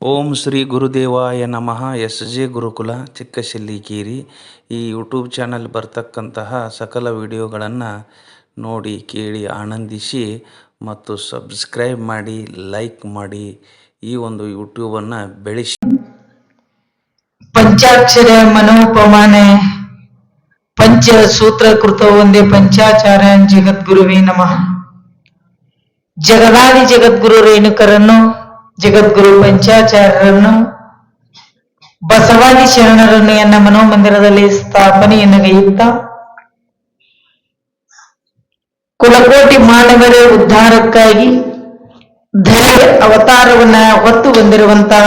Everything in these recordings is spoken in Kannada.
ಓಂ ಶ್ರೀ ಗುರುದೇವಾಯ ನಮಃ. ಎಸ್ ಜೆ ಗುರುಕುಲ ಚಿಕ್ಕಶೆಲ್ಲಿಕೇರಿ ಈ ಯೂಟ್ಯೂಬ್ ಚಾನಲ್ ಬರ್ತಕ್ಕಂತಹ ಸಕಲ ವಿಡಿಯೋಗಳನ್ನು ನೋಡಿ, ಕೇಳಿ, ಆನಂದಿಸಿ ಮತ್ತು ಸಬ್ಸ್ಕ್ರೈಬ್ ಮಾಡಿ, ಲೈಕ್ ಮಾಡಿ ಈ ಒಂದು ಯೂಟ್ಯೂಬನ್ನು ಬೆಳೆಸಿ. ಪಂಚಾಕ್ಷರ ಮನೋಪಮಾನೆ. ಪಂಚ ಸೂತ್ರಕೃತ ಒಂದೇ ಪಂಚಾಚಾರ ಜಗದ್ಗುರುವೇ ನಮಃ. ಜಗದಾದಿ ಜಗದ್ಗುರು ರೇಣುಕರನ್ನು ಜಗದ್ಗುರು ಪಂಚಾಚಾರ್ಯರನ್ನು ಬಸವಾದಿ ಶರಣರನ್ನು ಎನ್ನ ಮನೋಮಂದಿರದಲ್ಲಿ ಸ್ಥಾಪನೆಯನ್ನು ಗೈಯುತ್ತ ಕುಲಕೋಟಿ ಮಾನವರ ಉದ್ಧಾರಕ್ಕಾಗಿ ಧೈರ್ಯ ಅವತಾರವನ್ನ ಹೊತ್ತು ಬಂದಿರುವಂತಹ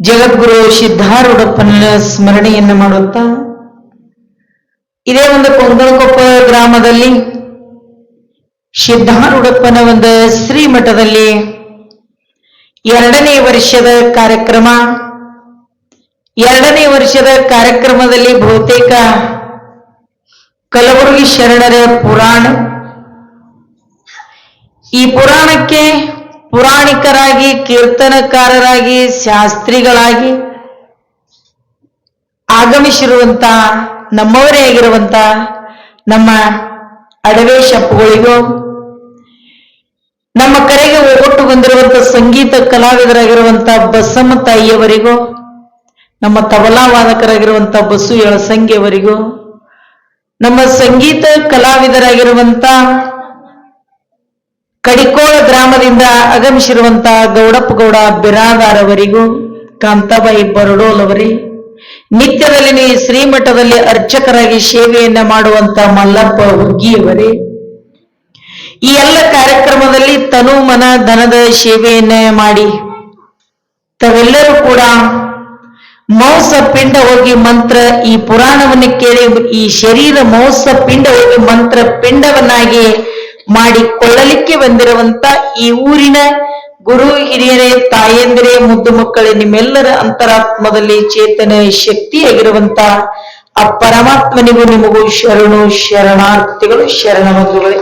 ಜಗದ್ಗುರು ಸಿದ್ಧಾರೂಢಪ್ಪನ ಸ್ಮರಣೆಯನ್ನು ಮಾಡುತ್ತಾ. ಇದೇ ಒಂದು ಕೊಂಗಲಕೊಪ್ಪ ಗ್ರಾಮದಲ್ಲಿ ಸಿದ್ಧಾರೂಢಪ್ಪನ ಒಂದು ಶ್ರೀಮಠದಲ್ಲಿ ಎರಡನೇ ವರ್ಷದ ಕಾರ್ಯಕ್ರಮ, ಎರಡನೇ ವರ್ಷದ ಕಾರ್ಯಕ್ರಮದಲ್ಲಿ ಬಹುತೇಕ ಕಲಬುರಗಿ ಶರಣರ ಪುರಾಣ. ಈ ಪುರಾಣಕ್ಕೆ ಪುರಾಣಿಕರಾಗಿ, ಕೀರ್ತನಕಾರರಾಗಿ, ಶಾಸ್ತ್ರಿಗಳಾಗಿ ಆಗಮಿಸಿರುವಂತ, ನಮ್ಮವರೇ ಆಗಿರುವಂತ ನಮ್ಮ ಅಡವೆ ಶಪ್ಪುಗಳಿಗೂ ನಮ್ಮ ಕರೆಗೆ ಒಟ್ಟು ಬಂದಿರುವಂತ ಸಂಗೀತ ಕಲಾವಿದರಾಗಿರುವಂತಹ ಬಸಮ್ಮ ತಾಯಿಯವರಿಗೂ, ನಮ್ಮ ತಬಲಾ ವಾದಕರಾಗಿರುವಂತಹ ಬಸು ಎಳಸಂಗಿಯವರಿಗೂ, ನಮ್ಮ ಸಂಗೀತ ಕಲಾವಿದರಾಗಿರುವಂತ ಕಡಿಕೋಳ ಗ್ರಾಮದಿಂದ ಆಗಮಿಸಿರುವಂತ ಗೌಡಪ್ಪ ಗೌಡ ಬಿರಾದಾರ್ ಅವರಿಗೂ ಕಾಂತಾಬಾಯಿ ಬರಡೋಲ್ ಅವರಿ ನಿತ್ಯದಲ್ಲಿ ಶ್ರೀಮಠದಲ್ಲಿ ಅರ್ಚಕರಾಗಿ ಸೇವೆಯನ್ನ ಮಾಡುವಂತ ಮಲ್ಲಪ್ಪ ಹುಗ್ಗಿಯವರೇ ಈ ಎಲ್ಲ ಕಾರ್ಯಕ್ರಮದಲ್ಲಿ ತನು ಮನ ಧನದ ಸೇವೆಯನ್ನ ಮಾಡಿ. ತಾವೆಲ್ಲರೂ ಕೂಡ ಮೌಸ ಪಿಂಡ ಹೋಗಿ ಮಂತ್ರ ಈ ಪುರಾಣವನ್ನು ಕೇಳಿ, ಈ ಶರೀರ ಮೌಸ ಪಿಂಡ ಹೋಗಿ ಮಂತ್ರ ಪಿಂಡವನ್ನಾಗಿ ಮಾಡಿಕೊಳ್ಳಲಿಕ್ಕೆ ಬಂದಿರುವಂತ ಈ ಊರಿನ ಗುರು ಹಿರಿಯರೇ, ತಾಯಂದಿರೇ, ಮುದ್ದು ಮಕ್ಕಳೇ, ನಿಮ್ಮೆಲ್ಲರ ಅಂತರಾತ್ಮದಲ್ಲಿ ಚೇತನ ಶಕ್ತಿಯಾಗಿರುವಂತ ಆ ಪರಮಾತ್ಮನಿಗೂ ನಿಮಗೂ ಶರಣು, ಶರಣಾರ್ಥಿಗಳು ಶರಣ ಬಂಧುಗಳೇ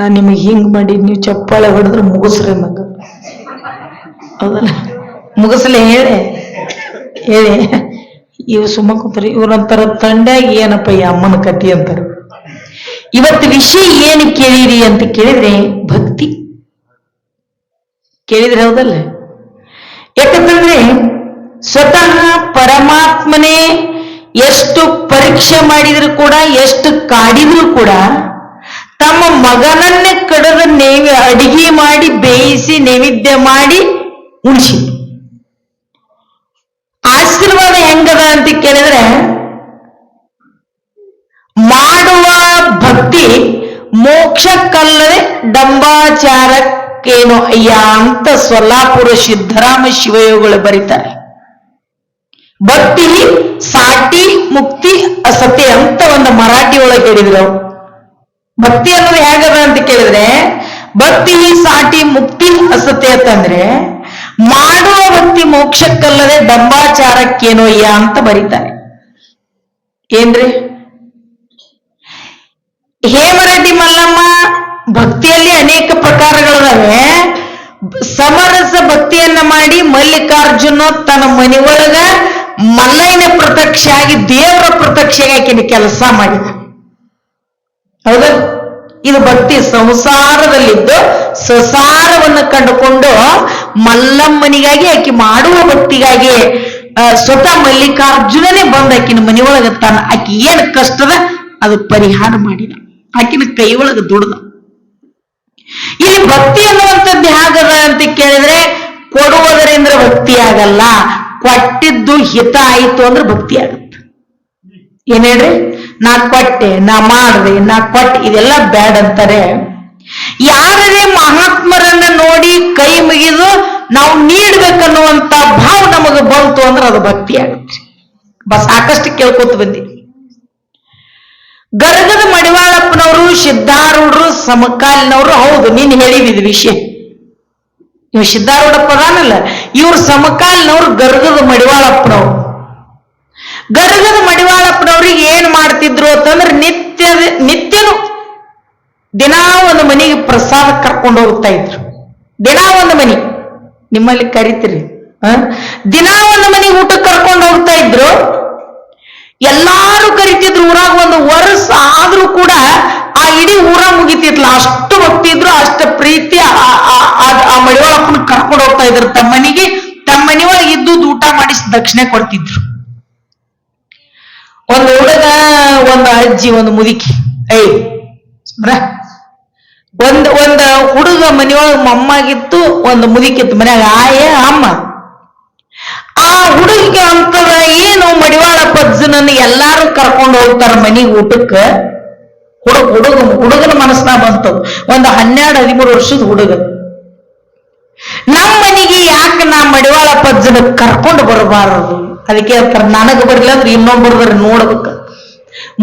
ನಾನ್ ನಿಮಗೆ ಹಿಂಗ್ ಮಾಡಿ ನೀವು ಚಪ್ಪಾಳೆ ಹೊಡೆದ್ರೆ ಮುಗಿಸ್ರಿ ಮಗ ಹೌದಲ್ಲ? ಮುಗಿಸ್ಲೇ ಹೇಳಿ. ಹೇಳಿ. ಇವ್ ಸುಮ್ಮ ಕೂತ್ರಿ. ಇವ್ರಂತಾರ ತಂಡಾಗಿ ಏನಪ್ಪ ಈ ಅಮ್ಮನ ಕತಿ ಅಂತಾರೆ. ಇವತ್ತು ವಿಷಯ ಏನು ಕೇಳಿರಿ? ಅಂತ ಕೇಳಿದ್ರೆ, ಭಕ್ತಿ. ಕೇಳಿದ್ರೆ ಹೌದಲ್ಲ? ಯಾಕಂತಂದ್ರೆ, ಸ್ವತಃ ಪರಮಾತ್ಮನೇ ಎಷ್ಟು ಪರೀಕ್ಷೆ ಮಾಡಿದ್ರು ಕೂಡ, ಎಷ್ಟು ಕಾಡಿದ್ರು ಕೂಡ ತಮ್ಮ ಮಗನನ್ನೇ ಕಡದ ನೇವಿ ಅಡಿಗೆ ಮಾಡಿ, ಬೇಯಿಸಿ, ನೈವೇದ್ಯ ಮಾಡಿ ಉಳಿಸಿ ಆಶೀರ್ವಾದ ಹೆಂಗದ ಅಂತ ಕೇಳಿದ್ರೆ, ಮಾಡುವ ಭಕ್ತಿ ಮೋಕ್ಷಕ್ಕಲ್ಲದೆ ಡಂಬಾಚಾರಕ್ಕೇನು ಅಯ್ಯ ಅಂತ ಸೊಲ್ಲಾಪುರ ಸಿದ್ದರಾಮ ಶಿವಯೋಗಳು ಬರೀತಾರೆ ಭಕ್ತಿ ಸಾಟಿ ಮುಕ್ತಿ ಅಸತಿ ಅಂತ ಒಂದು ಮರಾಠಿ ಒಳಗೆ ಹೇಳಿದ್ರು. ಭಕ್ತಿ ಅನ್ನೋದು ಹೇಗದ ಅಂತ ಕೇಳಿದ್ರೆ, ಭಕ್ತಿ ಸಾಟಿ ಮುಕ್ತಿ ಹಸತೆ ಅಂತಂದ್ರೆ, ಮಾಡುವ ಭಕ್ತಿ ಮೋಕ್ಷಕ್ಕಲ್ಲದೆ ಡಂಬಾಚಾರಕ್ಕೇನೋ ಅಯ್ಯ ಅಂತ ಬರೀತಾರೆ. ಏನ್ರಿ? ಹೇಮರೆಡ್ಡಿ ಮಲ್ಲಮ್ಮ ಭಕ್ತಿಯಲ್ಲಿ ಅನೇಕ ಪ್ರಕಾರಗಳಿದಾವೆ. ಸಮರಸ ಭಕ್ತಿಯನ್ನ ಮಾಡಿ ಮಲ್ಲಿಕಾರ್ಜುನ ತನ್ನ ಮನೆಯೊಳಗ ಮಲ್ಲಯ್ಯನ ಪ್ರತ್ಯಕ್ಷ ಆಗಿ ದೇವರ ಪ್ರತ್ಯಕ್ಷ ಆಕಿನ ಕೆಲಸ ಮಾಡಿದ. ಹೌದ? ಇದು ಭಕ್ತಿ ಸಂಸಾರದಲ್ಲಿದ್ದು ಸಸಾರವನ್ನು ಕಂಡುಕೊಂಡು ಮಲ್ಲಮ್ಮನಿಗಾಗಿ ಆಕೆ ಮಾಡುವ ಭಕ್ತಿಗಾಗಿ ಸ್ವತಃ ಮಲ್ಲಿಕಾರ್ಜುನನೇ ಬಂದ ಆಕಿನ ಮನೆಯೊಳಗ ತಾನ ಆಕಿ ಏನ್ ಕಷ್ಟದ ಅದು ಪರಿಹಾರ ಮಾಡಿದ. ಆಕಿನ ಕೈ ಒಳಗ ದುಡ್ದ. ಇಲ್ಲಿ ಭಕ್ತಿ ಅನ್ನುವಂಥದ್ದು ಹೇಗದ ಅಂತ ಕೇಳಿದ್ರೆ ಕೊಡುವುದರಿಂದ ಭಕ್ತಿ ಆಗಲ್ಲ, ಕೊಟ್ಟಿದ್ದು ಹಿತ ಆಯಿತು ಅಂದ್ರೆ ಭಕ್ತಿ ಆಗುತ್ತೆ. ಏನೇಳ್ರಿ ನಾ ಕೊಟ್ಟೆ, ನಾ ಮಾಡ್ದೆ, ನಾ ಕೊಟ್ಟೆ, ಇದೆಲ್ಲ ಬ್ಯಾಡ್ ಅಂತಾರೆ. ಯಾರೇ ಮಹಾತ್ಮರನ್ನ ನೋಡಿ ಕೈ ಮುಗಿದು ನಾವು ನೀಡ್ಬೇಕನ್ನುವಂತ ಭಾವ ನಮಗೆ ಬಂತು ಅಂದ್ರೆ ಅದು ಭಕ್ತಿ ಆಗುತ್ತೆ. ಬಸ್ ಸಾಕಷ್ಟು ಕೇಳ್ಕೊತ ಬಂದಿ. ಗರಗದ ಮಡಿವಾಳಪ್ಪನವರು, ಸಿದ್ಧಾರೂಢರು, ಸಮಕಾಲಿನವರು, ಹೌದು, ನೀನು ಹೇಳಿದ ವಿಷಯ. ಇವ್ ಸಿದ್ಧಾರೂಢಪ್ಪ ಅದಾನಲ್ಲ ಇವ್ರು ಸಮಕಾಲಿನವ್ರು ಗರ್ಗದ ಮಡಿವಾಳಪ್ಪನವ್ರು. ಗರ್ಗದ ಮಡಿವಾಳಪ್ಪನವ್ರಿಗೆ ಏನ್ ಮಾಡ್ತಿದ್ರು ಅಂತಂದ್ರೆ ನಿತ್ಯ, ನಿತ್ಯನು ದಿನಾ ಒಂದು ಮನೆಗೆ ಪ್ರಸಾದ ಕರ್ಕೊಂಡು ಹೋಗ್ತಾ ಇದ್ರು. ದಿನಾ ಒಂದು ಮನಿ. ನಿಮ್ಮಲ್ಲಿ ಕರಿತೀರಿ? ದಿನಾ ಒಂದು ಮನಿ ಊಟಕ್ಕೆ ಕರ್ಕೊಂಡು ಹೋಗ್ತಾ ಇದ್ರು. ಎಲ್ಲಾರು ಕರಿತಿದ್ರು, ಊರಾಗ ಒಂದು ವರ್ಷ ಆದ್ರೂ ಕೂಡ ಆ ಇಡೀ ಊರ ಮುಗಿತಿತ್ಲ ಅಷ್ಟು ಹೋಗ್ತಿದ್ರು ಅಷ್ಟು ಪ್ರೀತಿ ಆ- ಮಡಿವಾಳಪ್ಪನ ಕರ್ಕೊಂಡು ಹೋಗ್ತಾ ಇದ್ರು. ತಮ್ಮನಿಗೆ, ತಮ್ಮನಿಯೊಳಗೆ ತಮ್ಮ ಮನೆಯೊಳಗೆ ಇದ್ದು ಊಟ ಮಾಡಿಸಿ ದಕ್ಷಿಣೆ ಕೊಡ್ತಿದ್ರು. ಒಂದು ಹುಡುಗ, ಒಂದು ಅಜ್ಜಿ, ಒಂದು ಮುದುಕಿ. ಐ ಸುಮ್ರ ಒಂದ್ ಒಂದ್ ಹುಡುಗ ಮನೆಯೊಳಗೆ ಮೊಮ್ಮಾಗಿತ್ತು, ಒಂದು ಮುದುಕಿತ್ತು ಮನ್ಯಾಗ. ಆಯ ಅಮ್ಮ. ಆ ಹುಡುಗಿಗೆ ಅಂತದ ಏನು ಮಡಿವಾಳ ಪಜ್ಜನನ್ನ ಎಲ್ಲಾರು ಕರ್ಕೊಂಡು ಹೋಗ್ತಾರ ಮನಿಗ್ ಊಟಕ್ಕ? ಹುಡುಗ ಹುಡುಗ, ಹುಡುಗನ ಮನಸ್ಸಿನ ಬಂತು. ಒಂದು ಹನ್ನೆರಡು, ಹದಿಮೂರು ವರ್ಷದ ಹುಡುಗ. ನಮ್ಮ ಮನೆಗೆ ಯಾಕೆ ನಾ ಮಡಿವಾಳ ಪಜ್ಜನ ಕರ್ಕೊಂಡು ಬರಬಾರದು? ಅದಕ್ಕೆ ನನಗೆ ಬರ್ಲಿಲ್ಲ ಅಂದ್ರೆ ಇನ್ನೊಬ್ಬರದ್ರ ನೋಡ್ಬೇಕು.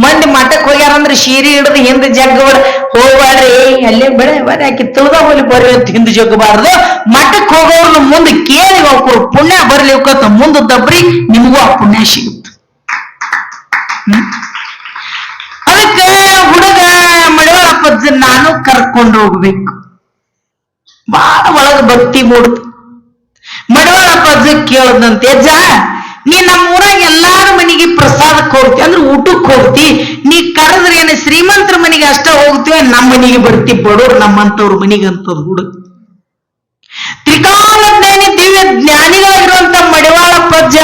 ಮಂದಿ ಮಠಕ್ ಹೋಗ್ಯಾರಂದ್ರೆ ಶೀರಿ ಹಿಡಿದು ಹಿಂದೆ ಜಗ್ಗಬಾರ ಹೋಗ್ಬಾರ್ರಿ ಅಲ್ಲೇ ಬೆಳೆ ಬರೀ ಆಕಿ ತಿಳಿದ ಹೋಲಿ ಬರ್ರಿ ಅಂತ ಹಿಂದೆ ಜಗ್ಗಬಾರ್ದು ಮಠಕ್ ಹೋಗೋರ್ನ ಮುಂದೆ ಕೇಳಿ ಹೋಗ್ರು ಪುಣ್ಯ ಬರ್ಲಿ ಹೋಗತ್ತ ಮುಂದೆ ದಬ್ರಿ ನಿಮಗೂ ಆ ಪುಣ್ಯ ಸಿಗುತ್ತೆ? ಅದಕ್ಕೆ ಹುಡುಗ ಮಡಿವಾಳ ನಾನು ಕರ್ಕೊಂಡು ಹೋಗ್ಬೇಕು. ಬಹಳ ಒಳಗ ಭಕ್ತಿ ಮೂಡ್ತು. ಮಡವಾಳ ಪಜ್ಜ ಕೇಳದಂತೆ, ಅಜ್ಜ ನೀ ನಮ್ಮೂರ ಎಲ್ಲಾರ ಮನೆಗೆ ಪ್ರಸಾದಕ್ಕೆ ಹೋಗ್ತಿ, ಅಂದ್ರೆ ಊಟಕ್ಕೆ ಹೋಗ್ತಿ, ನೀ ಕರೆದ್ರೆ ಏನು ಶ್ರೀಮಂತರ ಮನೆಗೆ ಅಷ್ಟೇ ಹೋಗ್ತೀವಿ ನಮ್ಮ ಮನೆಗೆ ಬರ್ತಿ ಬಡವ್ರು ನಮ್ಮಂತವ್ರ ಮನೆಗೆ ಅಂತದ್ ಹುಡು. ತ್ರಿಕಾಲಜ್ಞಾನಿ ದಿವ್ಯ ಜ್ಞಾನಿಗಳಾಗಿರುವಂತ ಮಡಿವಾಳ ಪಜ್ಜ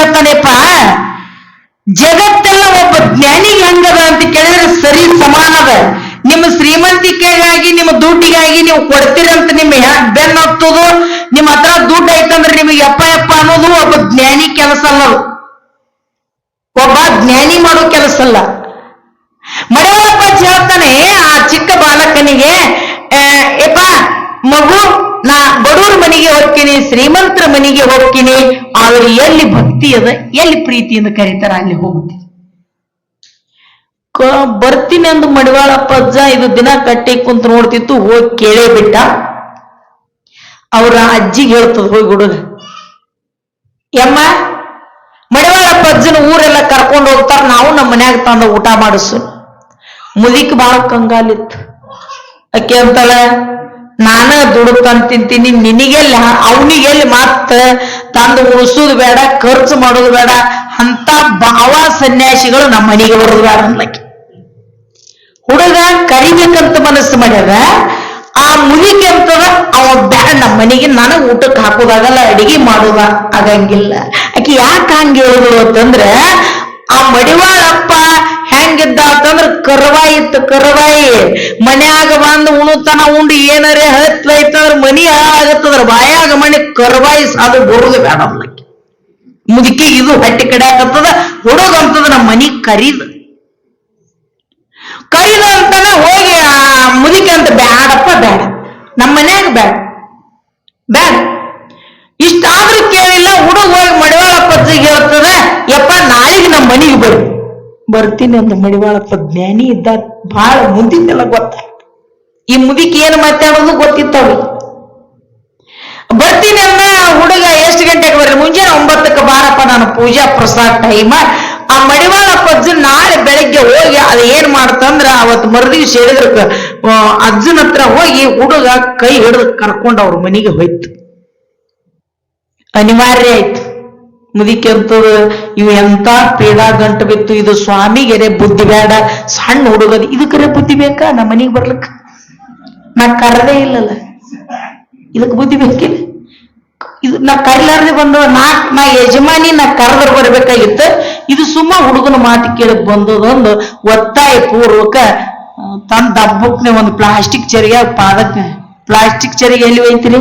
ಜಗತ್ತೆಲ್ಲ ಒಬ್ಬ ಜ್ಞಾನಿಗೆ ಹೆಂಗದ ಅಂತ ಕೇಳಿದ್ರೆ ಸರಿ ಸಮಾನದ ನಿಮ್ಮ ಶ್ರೀಮಂತಿಕೆಗಾಗಿ, ನಿಮ್ಮ ದುಡ್ಡಿಗಾಗಿ ನೀವು ಕೊಡ್ತೀರಂತ ನಿಮ್ಮ ಹ್ಯಾ- ಬೆನ್ನ ಹತ್ತೋದು? ನಿಮ್ಮ ಹತ್ರ ದುಡ್ಡು ಐತಂದ್ರೆ ನಿಮಗೆ ಎಪ್ಪ ಎಪ್ಪ ಅನ್ನೋದು ಒಬ್ಬ ಜ್ಞಾನಿ ಕೆಲಸ ಅಲ್ಲ ಅದು. ಒಬ್ಬ ಜ್ಞಾನಿ ಮಾಡೋ ಕೆಲಸ ಅಲ್ಲ. ಮಡಿವಾಳಪ್ಪ ಹೇಳ್ತಾನೆ, ಆ ಚಿಕ್ಕ ಬಾಲಕನಿಗೆ ಏಪ ಮಗು, ನಾ ಬಡವ್ರ ಮನೆಗೆ ಹೋಗ್ತೀನಿ, ಶ್ರೀಮಂತರ ಮನೆಗೆ ಹೋಗ್ತೀನಿ, ಆದ್ರೆ ಎಲ್ಲಿ ಭಕ್ತಿ ಅದ, ಎಲ್ಲಿ ಪ್ರೀತಿಯಿಂದ ಕರೀತಾರ ಅಲ್ಲಿ ಹೋಗ್ತೀನಿ. ಬರ್ತೀನಿ ಅಂದು ಮಡಿವಾಳಪ್ಪ ಅಜ್ಜ, ಇದು ದಿನ ಕಟ್ಟಿ ಕುಂತ ನೋಡ್ತಿತ್ತು, ಹೋಗಿ ಕೇಳೇ ಬಿಟ್ಟ. ಅವ್ರ ಅಜ್ಜಿಗೆ ಹೇಳ್ತದ, ಹೋಗಿ ಹುಡುಗ. ಯಮ್ಮ ಮಡಿವಾಳಪ್ಪ ಅಜ್ಜನ ಊರೆಲ್ಲ ಕರ್ಕೊಂಡು ಹೋಗ್ತಾರ, ನಾವು ನಮ್ಮ ಮನ್ಯಾಗ ತಂದ ಊಟ ಮಾಡಿಸು. ಮುದಿಕ್ ಬಾಳ ಕಂಗಾಲಿತ್ತು. ಅಕ್ಕಿ ಅಂತಲ್ಲ ನಾನ ದುಡುಕಂತ ತಿಂತೀನಿ, ನಿನಗೆಲ್ಲಿ, ಅವನಿಗೆಲ್ಲಿ ಮತ್ತ ತಂದು ಉಳಿಸೋದು ಬೇಡ, ಖರ್ಚು ಮಾಡೋದು ಬೇಡ, ಅಂತ ಭಾವ ಸನ್ಯಾಸಿಗಳು ನಮ್ಮ ಮನೆಗೆ ಬರೋದು ಬೇಡ ಅನ್ಲಕ್ಕಿ ಹುಡುಗ ಕರಿಬೇಕಂತ ಮನಸ್ಸು ಮಾಡ್ಯಾರ, ಆ ಮುದಿಕೆ ಅಂತದ ಅವ ಬ್ಯಾಡ ನಮ್ಮ ಮನೆಗೆ ನಾನು ಊಟಕ್ಕೆ ಹಾಕೋದಾಗಲ್ಲ, ಅಡಿಗೆ ಮಾಡೋದ ಆಗಂಗಿಲ್ಲ. ಆಕೆ ಯಾಕೆ ಹಂಗೆ ಹೇಳುದು ಅಂತಂದ್ರ ಆ ಮಡಿವಾಳಪ್ಪ ಹೆಂಗಿದ್ದ ಅಂತಂದ್ರ ಕರವಾಯಿ ಇತ್ತು, ಕರವಾಯಿ. ಮನ್ಯಾಗ ಬಂದು ಉಣುತನ ಉಂಡು ಏನರೇ ಹತ್ಲೈತಂದ್ರ ಮನಿ ಹಾಳಾಗತ್ತದ್ರ ಬಾಯಾಗ ಮನೆ ಕರವಾಯಿ ಸಾದು ಬರುದು ಬೇಡ ಅವ್ಲಕ್ಕಿ ಮುದುಕಿ ಇದು ಹಟ್ಟಿ ಕಡೆ ಆಗತ್ತದ ಹುಡುಗಂತದ ನಮ್ಮ ಮನಿ ಕರೀದ. ಕರೀದ ಅಂತಾನೆ ಹೋಗಿ ಆ ಮುದುಕಿ ಅಂತ ಬ್ಯಾಡಪ್ಪ, ಬ್ಯಾಡ. ನಮ್ಮ ಮನ್ಯಾಗ ಬ್ಯಾಡ. ಬೇಡ ಇಷ್ಟಾದ್ರೂ ಕೇಳಿಲ್ಲ ಹುಡುಗ ಹೋಗಿ ಮಡಿವಾಳ ಪಜ್ಜಿಗೆ ಹೇಳ್ತದ ಯಪ್ಪ ನಾಳೆಗೆ ನಮ್ಮ ಮನೆಗೆ ಬರ್ರಿ ಬರ್ತೀನಿ ಅಂತ ಮಡಿವಾಳಪ್ಪ ಜ್ಞಾನಿ ಇದ್ದ ಬಹಳ ಮುಂದಿದ್ದೆಲ್ಲ ಗೊತ್ತಾಯ್ತು ಈ ಮುದಿಕ್ ಏನು ಮಾತಾಡೋದು ಗೊತ್ತಿತ್ತವ್ರಿ ಬರ್ತೀನಿ ಅನ್ನ ಹುಡುಗ ಎಷ್ಟು ಗಂಟೆಗೆ ಬರ್ರಿ ಮುಂಜಾನೆ ಒಂಬತ್ತಕ್ಕೆ ಬಾರಪ್ಪ ನಾನು ಪೂಜಾ ಪ್ರಸಾದ್ ಟೈಮ್ ಆ ಮಡಿವಾಳ ಪಜ್ಜ ನಾಳೆ ಬೆಳಗ್ಗೆ ಹೋಗಿ ಅದು ಏನ್ ಮಾಡ್ತಂದ್ರ ಅವತ್ತು ಮರುದಿವ್ಸ ಹೇಳಿದ್ರ ಅಜ್ಜನ ಹತ್ರ ಹೋಗಿ ಹುಡುಗ ಕೈ ಹಿಡಿದು ಕರ್ಕೊಂಡು ಅವ್ರ ಮನೆಗೆ ಹೋಯ್ತು. ಅನಿವಾರ್ಯ ಆಯ್ತು. ಮುದಿಕೆ ಅಂತದ ಇವು ಎಂತ ಪೀಡಾ ಗಂಟು ಬಿತ್ತು, ಇದು ಸ್ವಾಮಿಗೆರೆ ಬುದ್ಧಿ ಬೇಡ, ಸಣ್ಣ ಹುಡುಗದು ಇದಕ್ಕರೆ ಬುದ್ಧಿ ಬೇಕಾ? ನಮ್ಮ ಮನೆಗೆ ಬರ್ಲಿಕ್ಕೆ. ನಾ ಕರದೇ ಇಲ್ಲಲ್ಲ. ಇದಕ್ಕೆ ಬುದ್ಧಿ ಬೇಕಿಲ್ಲ. ಇದು ನಾ ಕರಿಲಾರ್ದೆ ಬಂದ, ನಾ ನಾ ಯಜಮಾನಿ, ನಾ ಕರೆದ್ರ ಬರಬೇಕಾಗಿತ್ತು. ಇದು ಸುಮ್ಮ ಹುಡುಗನ ಮಾತು ಕೇಳಕ್ ಬಂದದೊಂದು ಒತ್ತಾಯ ಪೂರ್ವಕ ತನ್ನ ದಬ್ಬಕ್ನೆ ಒಂದು ಪ್ಲಾಸ್ಟಿಕ್ ಚರಿಗೆ ಪಾದಕ್ಕೆ ಪ್ಲಾಸ್ಟಿಕ್ ಚರಿಗೆ ಎಲ್ಲಿ ಒಯ್ತೀರಿ?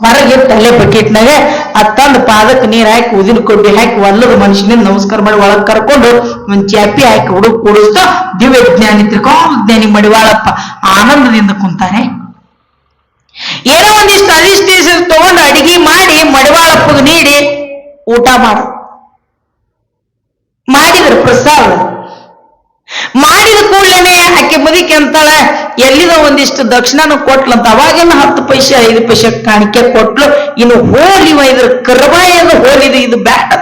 ಹೊರಗೆ ತಲೆ ಬಕೆಟ್ನಾಗ ಅತ್ತಂದ ತಂದು ಪಾದಕ್ಕೆ ನೀರ್ ಹಾಕಿ ಉದಿನ ಹಾಕಿ ಒಲ್ಲದ ಮನುಷ್ಯನ ನಮಸ್ಕಾರ ಮಾಡಿ ಒಳಗ್ ಕರ್ಕೊಂಡು ಒಂದ್ ಚಾಪಿ ಹಾಕಿ ಹುಡುಗ ಕೂಡಿಸ್ತಾ ದಿವ್ಯ ಜ್ಞಾನಿ ತ್ರಿಕೋಜ್ಞಾನಿ ಮಡಿವಾಳಪ್ಪ ಆನಂದದಿಂದ ಕುಂತಾನೆ. ಏನೋ ಒಂದಿಷ್ಟು ಇಷ್ಟು ತಗೊಂಡು ಅಡಿಗೆ ಮಾಡಿ ಮಡಿವಾಳಪ್ಪಗೆ ನೀಡಿ ಊಟ ಮಾಡ. ಮಾಡಿದ್ರು ಪ್ರಸಾದ. ಮಾಡಿದ ಕೂಡಲೇ ಆಕೆ ಮುದಿಕೆ ಅಂತಾಳ ಎಲ್ಲಿದ ಒಂದಿಷ್ಟು ದಕ್ಷಿಣನು ಕೊಟ್ಲಂತ ಅವಾಗೆಲ್ಲ ಹತ್ತು ಪೈಸೆ, ಐದು ಪೈಸೆ ಕಾಣಿಕೆ ಕೊಟ್ಲು. ಇನ್ನು ಹೋಲಿ ಇದ್ರ ಕರ್ಬಾಯದ ಹೋಲಿದು ಇದು ಬ್ಯಾಡ.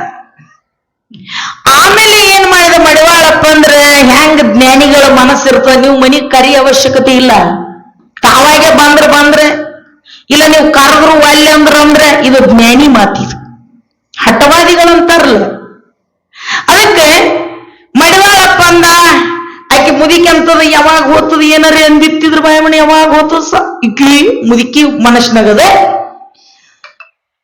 ಆಮೇಲೆ ಏನ್ ಮಾಡಿದ ಮಡಿವಾಳಪ್ಪ ಅಂದ್ರೆ, ಹೆಂಗ್ ಜ್ಞಾನಿಗಳ ಮನಸ್ಸಿರ್ತದ, ನೀವು ಮನಿ ಕರಿ ಅವಶ್ಯಕತೆ ಇಲ್ಲ. ತಾವಾಗೆ ಬಂದ್ರ ಬಂದ್ರೆ, ಇಲ್ಲ ನೀವು ಕರೆದ್ರು ಒಲ್ಲೆ ಅಂದ್ರ ಅಂದ್ರೆ, ಇದು ಜ್ಞಾನಿ ಮಾತಿದು. ಹಠವಾದಿಗಳಂತಾರಲ್ಲ. ಅದಕ್ಕೆ ಮಡಿವಾಳಪ್ಪ ಅಂದ ಆಕೆ ಮುದಿಕೆ ಅಂತದ ಯಾವಾಗ ಹೋತದ ಏನಾರ ಅಂದಿತ್ತಿದ್ರ ಬಾಯಮಣಿ ಯಾವಾಗ ಹೋಗ್ತದ ಸ ಇಕ್ಕಿ ಮುದುಕಿ ಮನಸ್ಸಿನಾಗದೆ.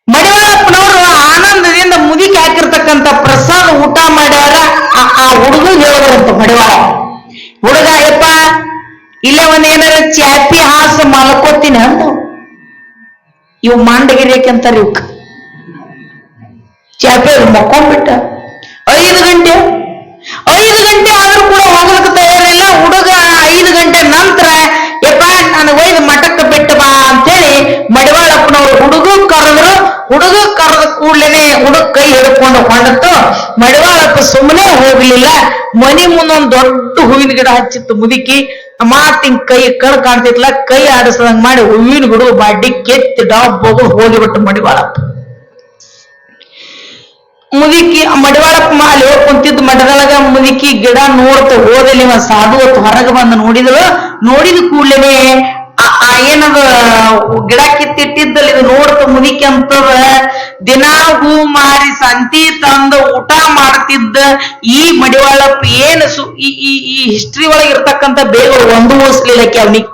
ಮಡಿವಾಳಪ್ಪನವರು ಆನಂದದಿಂದ ಮುದುಕಿ ಹಾಕಿರ್ತಕ್ಕಂಥ ಪ್ರಸಾದ ಊಟ ಮಾಡ್ಯಾರ ಆ- ಹುಡುಗ ಹೇಳಿದ್ರಂತ ಮಡಿವಾಳ. ಹುಡುಗ ಯಪ್ಪ ಇಲ್ಲೇ ಒಂದ್ ಏನಾರ ಚಾಪಿ ಹಾಸ ಮಲ್ಕೋತೀನಿ ಅಂತ ಇವ್ ಮಾಂಡಗಿರಿಯಕ್ಕೆ ಅಂತಾರ ಇವಕ್. ಚಾಪಿ ಮಕ್ಕೊಂಡ್ಬಿಟ್ಟ. ಐದು ಗಂಟೆ ಐದು ಗಂಟೆ ಆದ್ರೂ ಯಪ್ಪ ನಾನು ಒಯ್ದು ಮಠಕ್ಕೆ ಬಿಟ್ಟು ಬಾ ಅಂತೇಳಿ ಮಡಿವಾಳಪ್ಪನವರು ಹುಡುಗ ಕರೆದ್ರು, ಹುಡುಗ ಕರೆದ ಕೂಡ್ಲೇನೆ ಹುಡುಗ ಕೈ ಹಿಡ್ಕೊಂಡು ಹೊಂಡತ್ತು ಮಡಿವಾಳಪ್ಪ ಸುಮ್ಮನೆ ಹೋಗ್ಲಿಲ್ಲ. ಮನಿ ಮುಂದೊಂದು ದೊಡ್ಡ ಹೂವಿನ ಗಿಡ ಹಚ್ಚಿತ್ತು ಮುದುಕಿ. ಮಾತಿನ ಕೈ ಕಳ್ ಕಾಣ್ತಿತ್ಲ ಕೈ ಆಡಿಸದಂಗ್ ಮಾಡಿ ಹೂವಿನ ಗಿಡ ಬಾಡಿ ಕೆತ್ತಿ ಡಾಬ್ ಹೋಗಿ ಹೋಗಿಬಿಟ್ಟು ಮಡಿವಾಳಪ್ಪ. ಮುದುಕಿ ಮಡಿವಾಳಪ್ಪ ಅಲ್ಲಿ ಹೋಗಿ ಕುಂತಿದ್ದು ಮಡದೊಳಗ ಮುದುಕಿ ಗಿಡ ನೋಡ್ತ ಹೋದಲ್ಲಿ ಒಂದ್ ಸಾಧು ಹೊತ್ತು ಹೊರಗೆ ಬಂದು ನೋಡಿದಳು. ನೋಡಿದ ಆ ಏನದ, ಗಿಡ ಕಿತ್ತಿಟ್ಟಿದ್ದಲ್ಲಿ ಇದು ನೋಡ್ತ ಮುದುಕಿ ಅಂತದ, ದಿನಾ ಹೂ ಮಾರಿ ಸಂತಿ ತಂದು ಊಟ ಮಾಡ್ತಿದ್ದ ಈ ಮಡಿವಾಳಪ್ಪ ಏನು ಸು, ಈ ಈ ಹಿಸ್ಟ್ರಿ ಒಳಗೆ ಇರ್ತಕ್ಕಂಥ ಬೇಗ ಒಂದು ಉಳಿಸ್ಲಿಲ್ಲಕ್ಕೆ ಅವನಿಗೆ.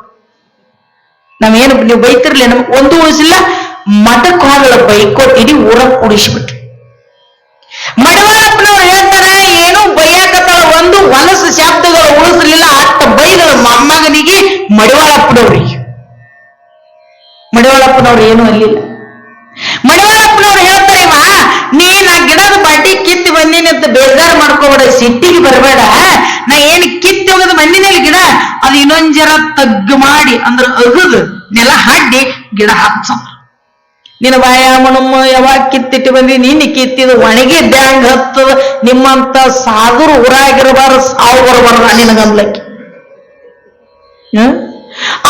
ನಾವೇನು, ನೀವು ಬೈತಿರ್ಲಿ ನಮ್ಗೆ, ಒಂದು ಉಳಿಸಿಲ್ಲ ಮಠಕ್ಕೆ ಹೋಗಲ್ಲ ಬೈಕೋ ಇಡೀ ಊರ ಕುಡಿಸ್ಬಿಟ್ರು ಮಡವಾಳಪ್ಪನವ್ರು ಹೇಳ್ತಾರೆ, ಏನು ಬೈಯಾಕತ್ತಾಳ, ಒಂದು ಹೊಲಸು ಶಬ್ದಗಳು ಉಳಿಸ್ಲಿಲ್ಲ ಅಟ್ಟ ಬೈದಳು ಮೊಮ್ಮಗನಿಗೆ ಮಡಿವಾಳಪ್ಪನವ್ರಿಗೆ. ಮಡವಾಳಪ್ಪನವ್ರು ಏನು ಅಲ್ಲಿಲ್ಲ. ಮಡಿವಾಳಪ್ಪನವ್ರು ಹೇಳ್ತಾರೆ ಇವ ನೀ ನಾ ಗಿಡದ ಬಾಟಿ ಕಿತ್ತು ಬಂದೀನಿ ಅಂತ ಬೇಜಾರ್ ಮಾಡ್ಕೋಬೇಡ, ಸಿಟ್ಟಿಗೆ ಬರಬೇಡ. ನಾ ಏನು ಕಿತ್ತಿ ಹೋಗದ ಗಿಡ? ಅದು ಇನ್ನೊಂದ್ ಜರ ತಗ್ಗು ಮಾಡಿ, ಅಂದ್ರೆ ಅಗದು, ನೆಲ ಹಾಡಿ ಗಿಡ ಹಚ್ಚ ನಿನ್ನ ವ್ಯಾಯಾಮನಮ್ಮ ಯಾವಾಗ ಕಿತ್ತಿಟ್ಟು ಬಂದಿ? ನೀನು ಕಿತ್ತಿದ ಒಣಗಿ ಡ್ಯಾಂಗ್ ಹತ್ತದ. ನಿಮ್ಮಂತ ಸಾಗರ ಊರಾಗಿರಬಾರ ಸಾವು ಬರಬಾರ ನಿನಗಂದ್ಲಕ್ಕೆ?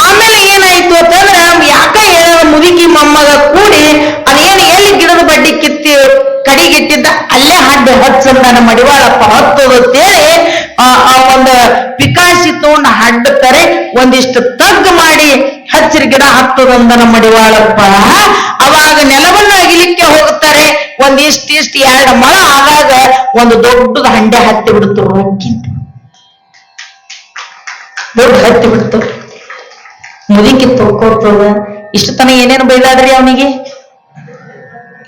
ಆಮೇಲೆ ಏನಾಯ್ತು ಅಂತಂದ್ರೆ, ಯಾಕ ಹೇಳ ಮುದುಕಿ ಮೊಮ್ಮಗ ಕೂಡಿ, ಅದೇನು ಎಲ್ಲಿ ಗಿಡದ ಬಡ್ಡಿ ಕಿತ್ತಿ ಕಡಿಗಿಟ್ಟಿದ್ದ ಅಲ್ಲೇ ಹಡ್ಡೆ ಹಚ್ಚಂದ ನನ್ನ ಮಡಿವಾಳಪ್ಪ ಹತ್ತದ ಅಂತೇಳಿ, ಆ ಒಂದು ಪಿಕಾಸಿ ಹಡ್ಡು ಕರೆ ಒಂದಿಷ್ಟು ತಗ್ಗು ಮಾಡಿ ಹಚ್ಚಿರ ಗಿಡ ಹತ್ತದಂದ ನಮ್ಮ ಮಡಿವಾಳಪ್ಪ ಅವಾಗ ನೆಲವನ್ನು ಅಗಿಲಿಕ್ಕೆ ಹೋಗುತ್ತಾರೆ ಇಷ್ಟು ಎರಡು ಮಳ ಆದಾಗ ಒಂದು ದೊಡ್ಡದ ಹಂಡೆ ಹತ್ತಿ ಬಿಡ್ತು. ರೊಕ್ಕಿಂತ ದೊಡ್ಡ ಹತ್ತಿ ಬಿಡ್ತು. ಮುದುಕಿ ತೊಳ್ಕೊಳ್ತದ. ಇಷ್ಟು ತನ ಏನೇನು ಬೈದಾಡ್ರಿ ಅವನಿಗೆ?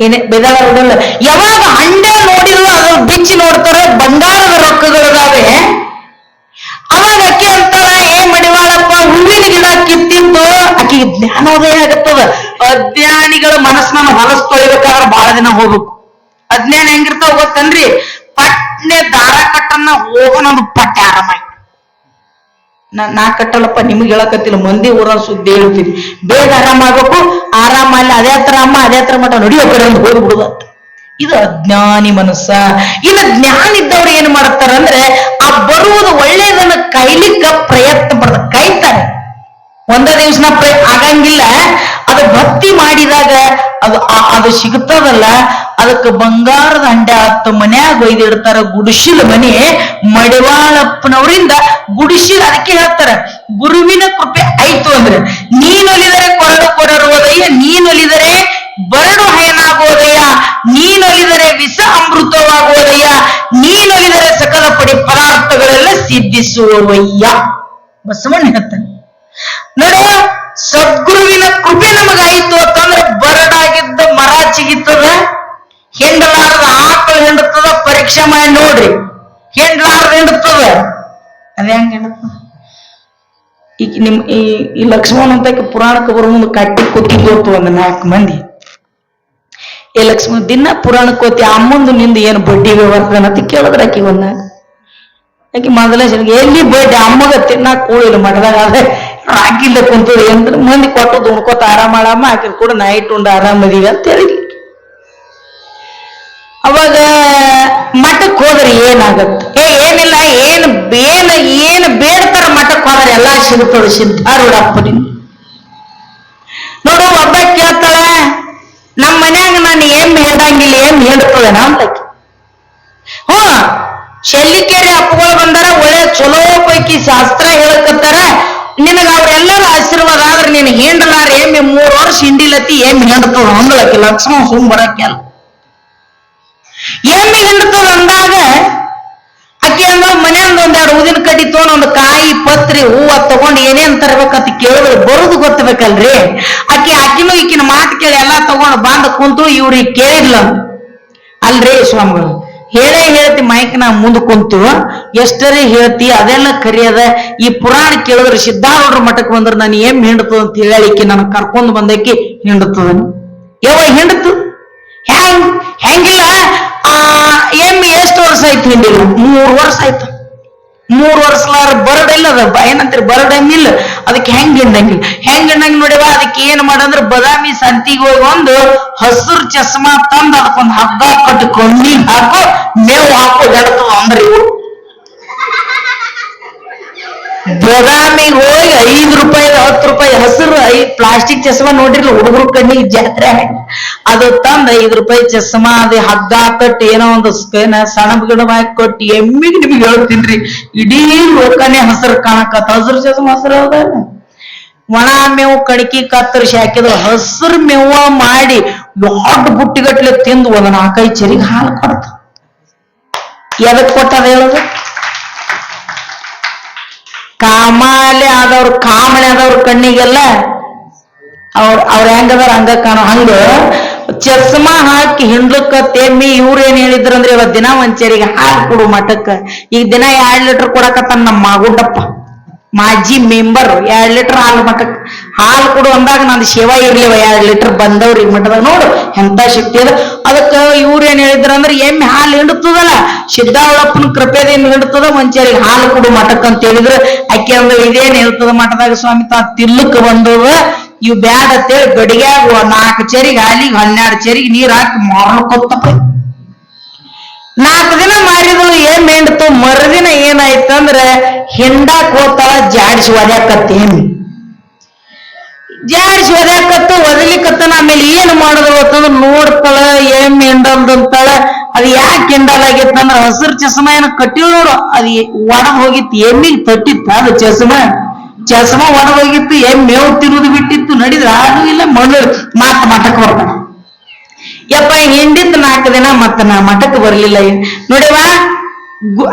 ಏನೇ ಬೈದಾಡಲ್ಲ ಯಾವಾಗ ಹಂಡೆ ನೋಡಿದ್ರು ಅದು ಬಿಚ್ಚಿ ನೋಡ್ತಾರೆ. ಬಂಗಾರದ ರೊಕ್ಕಗಳಿದಾವೆ ಅವಾಗ ಅಕ್ಕಿ ಅಂತಾಳ ಏನ್ ಮಡಿವಾಳಪ್ಪ ಹೂವಿನ ಗಿಡ ಕಿತ್ತಿದ್ದು ಆಕಿಗೆ ಜ್ಞಾನೋದಯ ಆಗತ್ತದ? ಅಜ್ಞಾನಿಗಳ ಮನಸ್ಸನ್ನ ಹೊಲಸ್ ತೊಳಿಬೇಕಾದ್ರೆ ಬಹಳ ದಿನ ಹೋಗ್ಬೇಕು. ಅಜ್ಞಾನ ಹೆಂಗಿರ್ತಾವ ಗೊತ್ತನ್ರಿ? ಪಟ್ನೆ ದಾರ ಕಟ್ಟನ್ನ ಹೋಗೋಣದು ಪಟ್ಟೆ ಆರಾಮಾಗಿ ನಾ ಕಟ್ಟಲ್ಲಪ್ಪ, ನಿಮ್ಗೆ ಹೇಳಕತ್ತಿಲ್ಲ. ಮಂದಿ ಊರ ಸುದ್ದಿ ಹೇಳ್ತೀನಿ ಬೇಗ ಆರಾಮಾಗಬೇಕು ಅಲ್ಲಿ ಅದೇ ಹತ್ರ ಅಮ್ಮ, ಅದೇ ಹತ್ರ ಮಠ. ನಡಿಯೋ ಕಡೆ ಒಂದು ಹೋಗಿ ಬಿಡುದ ಇದು ಅಜ್ಞಾನಿ ಮನಸ್ಸ. ಇನ್ನು ಜ್ಞಾನ ಇದ್ದವ್ರು ಏನ್ ಮಾಡ್ತಾರ ಅಂದ್ರೆ ಆ ಬರುವುದು ಒಳ್ಳೇದನ್ನ ಕೈಲಿಕ್ಕ ಪ್ರಯತ್ನ ಪಡ್ತಾರೆ. ಕಾಯ್ತಾರೆ ಒಂದ ದಿವ್ಸನ ಪ್ರಯ ಆಗಂಗಿಲ್ಲ. ಅದು ಭಕ್ತಿ ಮಾಡಿದಾಗ ಅದು ಅದು ಸಿಗುತ್ತದಲ್ಲ ಅದಕ್ಕೆ ಬಂಗಾರದ ಹಂಡೆ ಹತ್ತು ಮನ್ಯಾಗ ಒಯ್ದಿಡ್ತಾರ ಗುಡಿಸಿಲ ಮನೆ ಮಡಿವಾಳಪ್ಪನವರಿಂದ ಗುಡಿಸಿಲ್ ಅದಕ್ಕೆ ಹೇಳ್ತಾರ, ಗುರುವಿನ ಕೃಪೆ ಆಯ್ತು ಅಂದ್ರೆ ನೀನೊಲಿದರೆ ಕೊರಡು ಕೊಡರುವುದಯ್ಯ ನೀನೊಲಿದರೆ ಬರಡು ಹಯನಾಗುವುದಯ್ಯ ನೀನೊಲಿದರೆ ವಿಷ ಅಮೃತವಾಗುವುದಯ್ಯ ನೀನೊಲಿದರೆ ಸಕಲ ಪಡಿ ಪದಾರ್ಥಗಳೆಲ್ಲ ಸಿದ್ಧಿಸುವವಯ್ಯ. ಬಸವಣ್ಣ ಹೇಳ್ತಾನೆ. ನೋಡ ಸದ್ಗುರುವಿನ ಕೃಪೆ ನಮಗಾಯಿತು ಅಂತಂದ್ರೆ ಬರಡಾಗಿದ್ದ ಮರ ಚಿಗಿತದ ಹೆಂಡಲಾರದ ಆಕಳು ಹೆಂಡತದ ಪರೀಕ್ಷೆ ಮಾಡಿ ನೋಡ್ರಿ. ಹೆಂಡಲಾರದ ಹೆಂಡತದ? ಅದ ಹೆಂಗ್ ಈಗ ನಿಮ್ ಈ ಈ ಲಕ್ಷ್ಮಣ ಅಂತ ಪುರಾಣಕ್ಕೆ ಬರೋ ಮುಂದೆ ಕಟ್ಟಿ ಕೂತಿದ್ದು ಒಂದು ನಾಲ್ಕು ಮಂದಿ. ಈ ಲಕ್ಷ್ಮಣ, ದಿನ ಪುರಾಣಕ್ಕೆ ಹೋತಿ ಅಮ್ಮಂದು ನಿಂದು ಏನು ಬಡ್ಡಿ ವ್ಯವಹಾರ ಅಂತ ಕೇಳಿದ್ರೆ ಆಕಿ ಒಂದ ಆಕಿ ಮೊದಲೇ ಎಲ್ಲಿ ಬಡ್ಡಿ? ಅಮ್ಮಗ ತಿನ್ನಾಕ ಕೂಳಿಲ್ಲ ಮಠದಾಗ ಅದೇ ರಾಕಿಲ್ಲ ಕುಂತದ ಅಂದ್ರೆ ಮಂದಿ ಕೊಟ್ಟು ಉಣ್ಕೋತ ಆರಾಮ ಮಾಡಮ್ಮ ಆಕಿ ಕೂಡ ನೈಟ್ ಉಂಡು ಆರಾಮದೀವಿ ಅಂತ ಹೇಳಿ ಅವಾಗ ಮಠಕ್ಕೆ ಹೋದ್ರೆ ಏನಾಗತ್ತೆ? ಏ, ಏನಿಲ್ಲ, ಏನು ಏನ್ ಏನು ಬೇಡ್ತಾರ ಮಠಕ್ಕೆ ಹೋದ್ರೆ ಎಲ್ಲ ಸಿಗುತ್ತದ ಸಿದ್ಧಾರೂಢಪ್ಪನಿಂದ ನೋಡು, ಒಬ್ಬ ಕೇಳ್ತಾಳೆ, ನಮ್ಮ ಮನ್ಯಾಗ ನಾನು ಏನ್ ಹೇಳ್ದಂಗಿಲ್ಲ, ಏನ್ ಹೇಳ್ತದ ಅಂತ ಆಕಿ. ಹ್ಞೂ, ಶೆಲ್ಲಿಕೇರಿ ಅಪ್ಪಗಳು ಬಂದಾರ, ಒಳ್ಳೆ ಚಲೋ ಪೈಕಿ ಶಾಸ್ತ್ರ ನಿನಗ ಅವ್ರೆಲ್ಲರ ಆಶೀರ್ವಾದ ಆದ್ರೆ ನೀನ್ ಹಿಂಡಲಾರ ಎಮ್ಮೆ ಮೂರ್ ವರ್ಷ ಹಿಂಡಿಲತಿ ಏಮಿ ಹಿಂಡ್ತದ ಅಂದ್ಲಕ್ಕೆ ಲಕ್ಷ್ಮಣ ಸುಮ್ ಬರಕ್ಕೆ ಅಲ್ಲ. ಎಮ್ಮೆ ಹಿಂಡ್ತದ ಅಂದಾಗ, ಆಕೆ ಅಂದ ಮನ್ಯಾಂದ ಒಂದೆರಡು ಊದಿನ ಕಡ್ಡಿ ತೊಗೊಂಡು ಒಂದು ಕಾಯಿ, ಪತ್ರಿ, ಹೂವ ತಗೊಂಡು ಏನೇನ್ ತರ್ಬೇಕಂತ ಕೇಳಿದ್ರೆ ಬರುದು ಗೊತ್ತಬೇಕಲ್ರಿ. ಆಕೆ, ಆಕಿನೂ ಈಕಿನ ಮಾತು ಕೇಳಿ ಎಲ್ಲಾ ತಗೊಂಡು ಬಂದು ಕುಂತು ಇವ್ರಿಗೆ ಕೇಳಿದ್ಲ. ಅಲ್ರಿ ಸ್ವಾಮಿಗಳು. ಹೇಳೇ ಹೇಳ್ತಿ ಮೈಕ್ ನಾ ಮುಂದ್ ಕುಂತು. ಎಷ್ಟರೇ ಹೇಳ್ತಿ? ಅದೆಲ್ಲ ಕರಿಯದ. ಈ ಪುರಾಣ ಕೇಳಿದ್ರೆ ಸಿದ್ಧಾರೂಢರ ಮಠಕ್ಕೆ ಬಂದ್ರೆ ನಾನು ಏನ್ ಹಿಂಡ್ತದ ಅಂತ ಹೇಳಿ ನಾನು ಕರ್ಕೊಂಡ್ ಬಂದಕ್ಕೆ ಹಿಂಡ್ತದ ಯಾವ ಹಿಂಡತು? ಹೆಂಗ್ ಹೆಂಗಿಲ್ಲ? ಆ, ಎಮ್ಮಿ ಎಷ್ಟು ವರ್ಷ ಆಯ್ತು ಹಿಂಡಿಲ್ಲ ಮೂರು ವರ್ಷ ಆಯ್ತು. ಮೂರ್ ವರ್ಷಲಾರ ಬರಡ್ ಇಲ್ಲ ಅದ ಏನಂತೀರಿ ಬರಡ್ ಇಲ್ಲ ಅದಕ್ಕೆ ಹೆಂಗ್ ಹಿಂಡಂಗಿಲ್ಲ ಹೆಂಗ್ ಹಿಂಡಂಗ್ ನೋಡಿವ ಅದಕ್ಕೆ ಏನ್ ಮಾಡಂದ್ರ ಬದಾಮಿ ಸಂತಿಗೆ ಹೋಗಿ ಒಂದು ಹಸಿರು ಚಸ್ಮಾ ತಂದ್ ಅದಕ್ಕೊಂದ್ ಹಗ್ಗ ಕಟ್ಟು ಕೊಂಡಿಗ್ ಹಾಕೋ, ಮೇವು ಹಾಕೋ ಗಡತದ ಅಂದ್ರೆ ಇವು. ಬದಾಮಿಗೆ ಹೋಗಿ ಐದು ರೂಪಾಯಿ, ಹತ್ತು ರೂಪಾಯಿ ಹಸಿರು ಐ ಪ್ಲಾಸ್ಟಿಕ್ ಚಸ್ಮಾ ನೋಡಿರ್ಲಿ, ಹುಡುಗರು ಕಣ್ಣಿಗೆ ಜಾತ್ರೆ ಅದು ತಂದ ಐದು ರೂಪಾಯಿ ಚಸ್ಮಾ, ಅದೇ ಹಗ್ಗ ಕಟ್ಟಿ, ಏನೋ ಒಂದು ಸಣ್ಣ ಗಿಡ ಕೊಟ್ಟು, ಎಮ್ಮಿಗೆ ನಿಮ್ಗೆ ಹೇಳ್ತೀನ್ರಿ, ಇಡೀ ಲೋಕನೆ ಹಸಿರು ಕಾಣಕತ್ತ. ಹಸಿರು ಚಸ್ಮಾ, ಹಸಿರು ಅದ ಒಣ ಮೇವು ಕಡಕಿ ಕತ್ತರಿಸಿ ಹಾಕಿದ್ರು ಹಸಿರು ಮೇವ ಮಾಡಿ ದೊಡ್ಡ ಬುಟ್ಟಿಗಟ್ಲೆ ತಿಂದು ಒಂದ್ ನಾಲ್ಕೈದು ಚರಿಗೆ ಹಾಲು ಕೊಡ್ತ ಎದಕ್ ಕೊಟ್ಟದ ಹೇಳುದು? ಕಾಮಾಲೆ ಆದವ್ರ, ಕಾಮಳೆ ಆದವ್ರ ಕಣ್ಣಿಗೆಲ್ಲ ಅವ್ರ ಅವ್ರ ಹೆಂಗದಾರ ಹಂಗ ಕಾಣೋ ಹಂಗ. ಚಸ್ಮಾ ಹಾಕಿ ಹಿಂಡ್ಲಕ್ಕ ತೆಮ್ಮಿ ಇವ್ರ ಏನ್ ಹೇಳಿದ್ರಂದ್ರೆ ಇವತ್ ದಿನ ಒಂದ್ ಚರಿಗೆ ಹಾಲು ಕೊಡು ಮಠಕ್ಕ. ಈಗ ದಿನ ಎರಡ್ ಲೀಟರ್ ಕೊಡಕತ್ತಾನ ನಮ್ಮ ಮಾಗುಂಡಪ್ಪ. ಮಾಜಿ ಮೆಂಬರ್ ಎರಡ್ ಲೀಟರ್ ಹಾಲು ಮಠಕ್ ಹಾಲು ಕೊಡು ಅಂದಾಗ ನಂದು ಸೇವಾ ಇರ್ಲಿವ ಎರಡ್ ಲೀಟರ್ ಬಂದವ್ರಿ ಮಠದ ನೋಡು ಎಂತ ಶಕ್ತಿ ಅದ. ಅದಕ್ಕ ಇವ್ರ ಏನ್ ಹೇಳಿದ್ರಂದ್ರೆ ಎಮ್ಮೆ ಹಾಲು ಹಿಂಡುತ್ತದಲ್ಲ ಸಿದ್ದಾವಳಪ್ಪನ ಕೃಪೆದಿಂದ ಹಿಂಡ್ತದ ಒಂಚರಿಗೆ ಹಾಲು ಕೊಡು ಮಠಕ್ ಅಂತ ಹೇಳಿದ್ರ. ಆಕೆ ಅಂದ್ರೆ ಇದೇನ್ ಹೇಳ್ತದ ಮಠದಾಗ ಸ್ವಾಮಿ ತಾ, ತಿಲ್ಲಕ್ ಬಂದವ ಇವ್ ಬ್ಯಾಡ ಅಂತೇಳಿ ಗಡಿಗ್ಯಾಗ ನಾಲ್ಕು ಚರಿಗೆ ಹಾಲಿಗೆ ಹನ್ನೆರಡು ಚರಿಗೆ ನೀರ್ ಹಾಕಿ ಮಾರ್ಕೊತ್ತಪ್ಪ ನಾಲ್ಕು ದಿನ ಮಾರಿದಳು ಏನ್ ಹಿಂಡ್ತು? ಮರುದಿನ ಏನಾಯ್ತಂದ್ರ ಹಿಂಡಾಕ್ ಹೋತಾಳ ಜಾಡಿಸಿ ಒದ್ಯಾಕತ್ತೇನು. ಜಾಡಿಸಿ ಒದ್ಯಾಕತ್ತು, ಒದಲಿಕತ್ತನ ಆಮೇಲೆ ಏನ್ ಮಾಡಿದ್ರು ಅಂತಂದ್ರ ನೋಡ್ತಾಳ, ಏನ್ ಹಿಂಡಲ್ದಂತಾಳ ಅದು ಯಾಕೆ ಹಿಂಡಲಾಗಿತ್ತಂದ್ರ ಹಸಿರು ಚಸ್ಮ ಏನ ಕಟ್ಟಿವ್ ನೋಡು ಅದು ಒಣ ಹೋಗಿತ್ತು, ಎಮ್ಮಿಗೆ ತಟ್ಟಿತ್ತ. ಅದು ಚಸ್ಮ ಚಸ್ಮ ಒಣ ಹೋಗಿತ್ತು, ಎಮ್ಮೆ ಮೇವು ತಿರುದು ಬಿಟ್ಟಿತ್ತು. ನಡಿದ್ರ ಆಗು ಇಲ್ಲ, ಮಣ್ಣು ಮಾತ ಬರ್ತಾನ ಯಪ್ಪ ಹಿಂಡಿತ್ ನಾಲ್ಕು ದಿನ ಮತ್ತ ನಾ ಮಠಕ್ಕೆ ಬರಲಿಲ್ಲ ನೋಡಿವ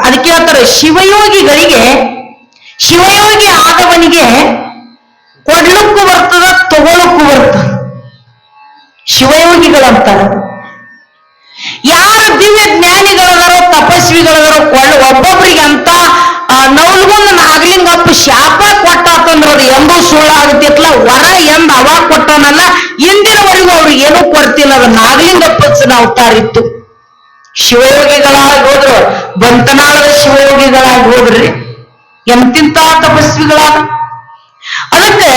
ಅದಕ್ಕೆ ಹೇಳ್ತಾರೆ, ಶಿವಯೋಗಿಗಳಿಗೆ, ಶಿವಯೋಗಿ ಆದವನಿಗೆ ಕೊಡ್ಲಕ್ಕೂ ಬರ್ತದ, ತಗೊಳಕ್ಕೂ ಬರ್ತದ. ಶಿವಯೋಗಿಗಳಂತಾರ ಯಾರು ದಿವ್ಯ ಜ್ಞಾನಿಗಳದಾರೋ, ತಪಸ್ವಿಗಳದಾರೋ ಕೊಳ್ಳ ಒಬ್ಬೊಬ್ರಿಗೆ ಅಂತ ನೌಲ್ಗೊಂದು ನಾಗಲಿಂಗಪ್ಪ ಶಾಪ ಕೊಟ್ಟಾತಂದ್ರ ಅದು ಎಂದೂ ಸುಳ್ಳಾಗುತ್ತಿತ್ತಲ್ಲ ವರ ಎಂದ ಅವಾಗ ಕೊಟ್ಟವನಲ್ಲ, ಇಂದಿನವರೆಗೂ ಅವ್ರಿಗೆ ಏನೂ ಕೊಡ್ತಿಲ್ಲ ಅದು ನಾಗಲಿಂಗಪ್ಪನ ಅವತಾರ ಇತ್ತು ಶಿವಯೋಗಿಗಳಾಗಿ ಹೋದ್ರು ಬಂತನಾಳದ ಶಿವಯೋಗಿಗಳಾಗಿ ಹೋದ್ರಿ. ಎಂತಿಂತ ತಪಸ್ವಿಗಳಾದ. ಅದಕ್ಕೆ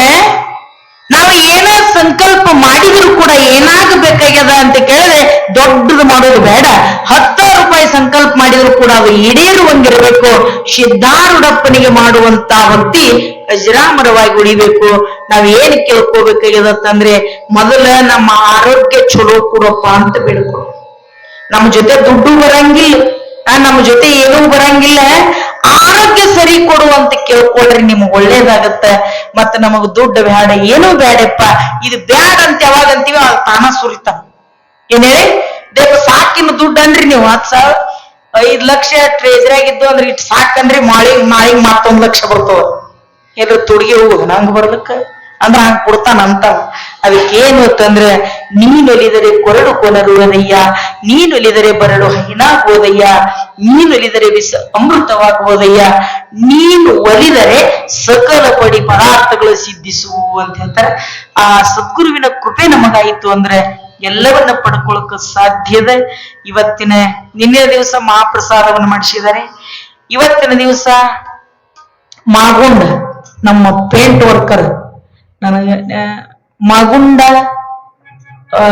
ನಾವು ಏನೋ ಸಂಕಲ್ಪ ಮಾಡಿದ್ರು ಕೂಡ ಏನಾಗಬೇಕಾಗ್ಯದ ಅಂತ ಕೇಳಿದ್ರೆ ದೊಡ್ಡದು ಮಾಡೋದು ಬೇಡ. ಹತ್ತು ರೂಪಾಯಿ ಸಂಕಲ್ಪ ಮಾಡಿದ್ರು ಕೂಡ ಅದು ಈಡೇರುವಂಗಿರಬೇಕು. ಸಿದ್ಧಾರೂಢಪ್ಪನಿಗೆ ಮಾಡುವಂತ ಭಕ್ತಿ ಅಜರಾಮರವಾಗಿ ಉಳಿಬೇಕು. ನಾವ್ ಏನ್ ಕೇಳ್ಕೋಬೇಕಾಗ್ಯದ ಅಂತಂದ್ರೆ ಮೊದಲ ನಮ್ಮ ಆರೋಗ್ಯ ಚಲೋ ಕೊಡಪ್ಪ ಅಂತ ಬೇಡ್ಕೊ ನಮ್ಮ ಜೊತೆ ದುಡ್ಡು ಬರಂಗಿಲ್ಲ ನಮ್ಮ ಜೊತೆ ಏನೂ ಬರಂಗಿಲ್ಲ, ಆರೋಗ್ಯ ಸರಿ ಕೊಡು ಅಂತ ಕೇಳ್ಕೊಳ್ರಿ ನಿಮ್ಗೆ ಒಳ್ಳೇದಾಗತ್ತ, ಮತ್ತ ನಮಗ್ ದುಡ್ಡು ಬೇಡ ಏನೂ ಬೇಡಪ್ಪ ಇದು ಬ್ಯಾಡ ಅಂತ ಯಾವಾಗ ಅಂತೀವಿ ಅವಾಗ ತಾನ ಸುರಿತಾನ ಏನೇ ದೇವ ಸಾಕಿನ ದುಡ್ಡು ಅನ್ರಿ ನೀವು ಹತ್ ಸಾವಿರ ಐದ್ ಲಕ್ಷ ಟ್ರೇಜರಾಗಿದ್ದು ಅಂದ್ರೆ ಇಟ್ ಸಾಕಂದ್ರಿ ಮಾಳಿಗ್, ಮಾಳಿಗೆ ಮತ್ತೊಂದ್ ಲಕ್ಷ ಬರ್ತವ. ಎಲ್ಲ ತುಡ್ಗಿ ಹೋಗುದು, ನಂಗ್ ಬರ್ಲಿಕ್ಕ. ಅಂದ್ರ ಹಂಗ್ ಕೊಡ್ತಾನಂತ ಅದಕ್ಕೇನು ಅಂತಂದ್ರೆ ನೀನೊಲಿದರೆ ಕೊರಡು ಕೊನರುವುದಯ್ಯ ನೀನೊಲಿದರೆ ಬರಡು ಹೈನಾಗುವುದಯ್ಯ ನೀನೊಲಿದರೆ ವಿಷ ಅಮೃತವಾಗುವುದಯ್ಯ, ನೀನು ಒಲಿದರೆ ಸಕಲ ಪಡಿ ಪದಾರ್ಥಗಳು ಸಿದ್ಧಿಸುವು ಅಂತ ಹೇಳ್ತಾರೆ. ಆ ಸದ್ಗುರುವಿನ ಕೃಪೆ ನಮಗಾಯಿತು ಅಂದ್ರೆ ಎಲ್ಲವನ್ನ ಪಡ್ಕೊಳಕ್ ಸಾಧ್ಯದ ಇವತ್ತಿನ ನಿನ್ನೆ ದಿವಸ ಮಹಾಪ್ರಸಾದವನ್ನು ಮಾಡಿಸಿದ್ದಾರೆ. ಇವತ್ತಿನ ದಿವಸ ಮಾಗೊಂಡ ನಮ್ಮ ಪೇಂಟ್ ವರ್ಕರ್ ನನಗೆ ಆ, ಮಾಗುಂಡ ಆ,